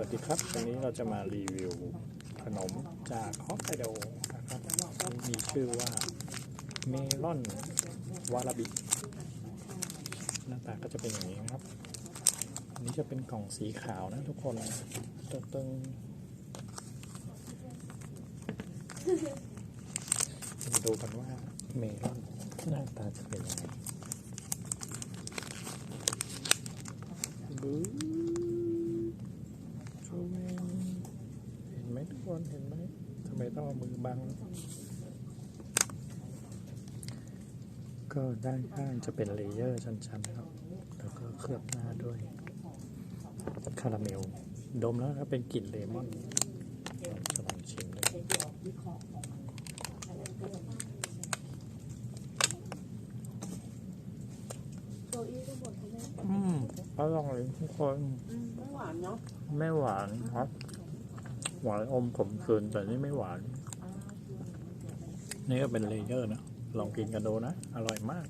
วัสดีครับ วันนี้เราจะมารีวิวขนมจากฮอกไกโดนะครับ มีชื่อว่าเมลอนวาราบิ หน้าตาก็จะเป็นอย่างนี้นะครับ อันนี้จะเป็นกล่องสีขาวนะทุกคนตึงตึงมาดูกันว่าเมลอนหน้าตาจะเป็นยังไงบู๊ ซูมอินเห็นไหม ทุกคนเห็นไหมทำไมต้องเอามือบัง ก็ด้านข้างจะเป็นเลเยอร์ชั้นๆนะครับแล้วก็เคลือบหน้าด้วยคาราเมล ดมแล้วครับเป็นกลิ่นเลมอนเราจะลองชิมเลยโซอี้ก็หมดเขาไหมอืมอร่อยทุกคนอืมไม่หวานเนาะ ไม่หวานครับ หวานอมขมเกินแต่นี่ไม่หวาน นี่ก็เป็นเลเยอร์นะ ลองกินกันดูนะ อร่อยมาก